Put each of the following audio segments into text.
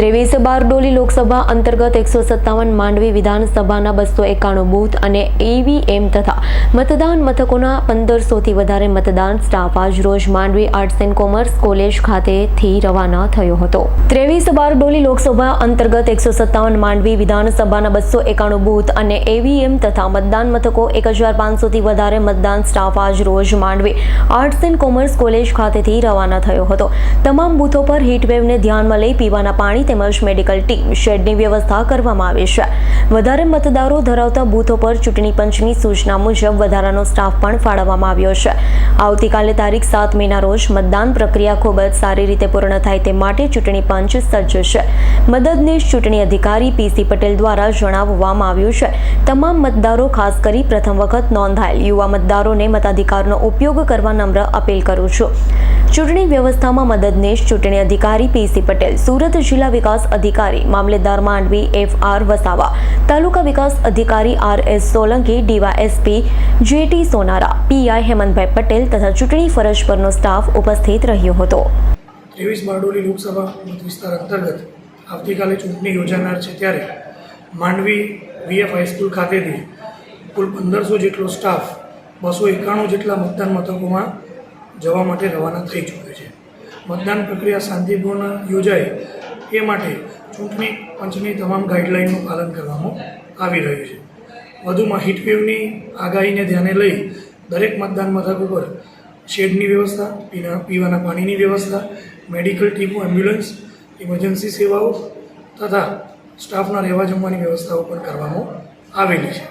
ત્રેવીસ બારડોલી લોકસભા અંતર્ગત એકસો સત્તાવન માંડવી વિધાનસભાના બસો એકાણું બૂથ અને ઈવીએમ તથા મતદાન મથકોના પંદરસોથી વધારે મતદાન સ્ટાફ આજ રોજ Mandvi arts and commerce college ખાતેથી રવાના થયો હતો. ત્રેવીસ બારડોલી લોકસભા અંતર્ગત એકસો સત્તાવન માંડવી વિધાનસભાના બસો એકાણું બૂથ અને એવીએમ તથા મતદાન મથકો એક હજાર પાંચસોથી વધારે મતદાન સ્ટાફ આજ રોજ Mandvi arts and commerce college ખાતેથી રવાના થયો હતો. તમામ બૂથો પર હીટવેવને ધ્યાનમાં લઈ પીવાના પાણી તેમજ મેડિકલ ટીમ શેડની વ્યવસ્થા કરવામાં આવી છે. વધારે મતદારો ધરાવતા બૂથો પર ચૂંટણી પંચની સૂચના મુજબ વધારાનો સ્ટાફ પણ ફાળવવામાં આવ્યો છે. આવતીકાલે તારીખ સાત મેના રોજ મતદાન પ્રક્રિયા ખૂબ જ સારી રીતે પૂર્ણ થાય તે માટે ચૂંટણી પંચ સજ્જ છે. મદદનીશ ચૂંટણી અધિકારી પીસી પટેલ દ્વારા જણાવવામાં આવ્યું છે. તમામ મતદારો ખાસ કરી પ્રથમ વખત નોંધાયેલ. યુવા મતદારોને મતાધિકારનો ઉપયોગ કરવા નમ્ર અપીલ કરું છું. ચૂંટણી વ્યવસ્થામાં મદદનીશ ચૂંટણી અધિકારી પીસી પટેલ, સુરત જિલ્લા વિકાસ અધિકારી મામલેદાર માંડવી એફ આર વસાવા, તાલુકા વિકાસ અધિકારી R S Solanki, DYSP JT Sonara PI Hemantbhai Patel તથા ચૂંટણી ફરજ પરનો સ્ટાફ ઉપસ્થિત રહ્યો હતો. ત્રેવીસ બારડોલી લોકસભા મત વિસ્તાર અંતર્ગત આવતીકાલે ચૂંટણી યોજાનાર છે ત્યારે માંડવી વીએફ હાઈસ્કૂલ ખાતેથી કુલ પંદરસો જેટલો સ્ટાફ, બસો એકાણું જેટલા મતદાન મથકોમાં જવા માટે રવાના થઈ ચૂક્યો છે. મતદાન પ્રક્રિયા શાંતિપૂર્ણ યોજાય એ માટે ચૂંટણી પંચની તમામ ગાઈડલાઇનનું પાલન કરવામાં આવી રહ્યું છે. વધુમાં હીટવેવની આગાહીને ધ્યાને લઈ દરેક મતદાન મથક ઉપર શેડની વ્યવસ્થા, પીના, પીવાના પાણીની વ્યવસ્થા, મેડિકલ ટીમો એમ્બ્યુલન્સ, ઇમરજન્સી સેવાઓ તથા સ્ટાફના રહેવા જમવાની વ્યવસ્થાઓ પણ કરવામાં આવેલી છે.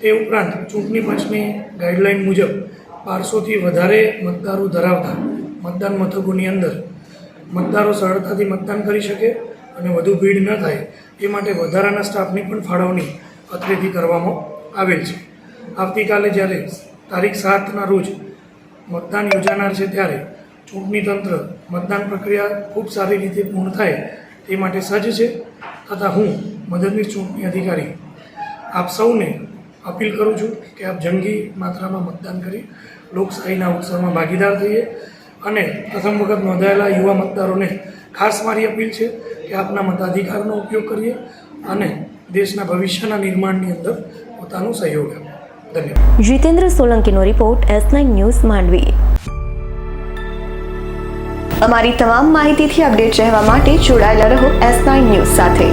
તે ઉપરાંત ચૂંટણી પંચની ગાઈડલાઇન મુજબ બારસોથી વધારે મતદારો ધરાવતા મતદાન મથકોની અંદર મતદારો સરળતાથી મતદાન કરી શકે અને વધુ ભીડ ન થાય એ માટે વધારાના સ્ટાફની પણ ફાળવણી અત્રેથી કરવામાં આવેલ છે. આવતીકાલે જ્યારે તારીખ સાતના રોજ મતદાન યોજાનાર છે ત્યારે ચૂંટણી તંત્ર મતદાન પ્રક્રિયા ખૂબ સારી રીતે પૂર્ણ થાય તે માટે સજ્જ છે તથા હું મદદનીશ ચૂંટણી અધિકારી આપ સૌને અપીલ કરું છું કે આપ જંગી માત્રામાં મતદાન કરી લોકશાહીના ઉત્સવમાં ભાગીદાર થઈએ અને પ્રથમ વખત નોંધાયેલા યુવા મતદારોને ખાસ મારી અપીલ છે કે આપના મતાધિકારનો ઉપયોગ કરીએ અને દેશના ભવિષ્યના નિર્માણની અંદર પોતાનો સહયોગ આપો. ધન્યવાદ. Jitendra સોલંકીનો report S nine news Mandvi. અમારી તમામ માહિતીથી અપડેટ રહેવા માટે જોડાયેલા રહો એસ નાઇન ન્યૂઝ સાથે.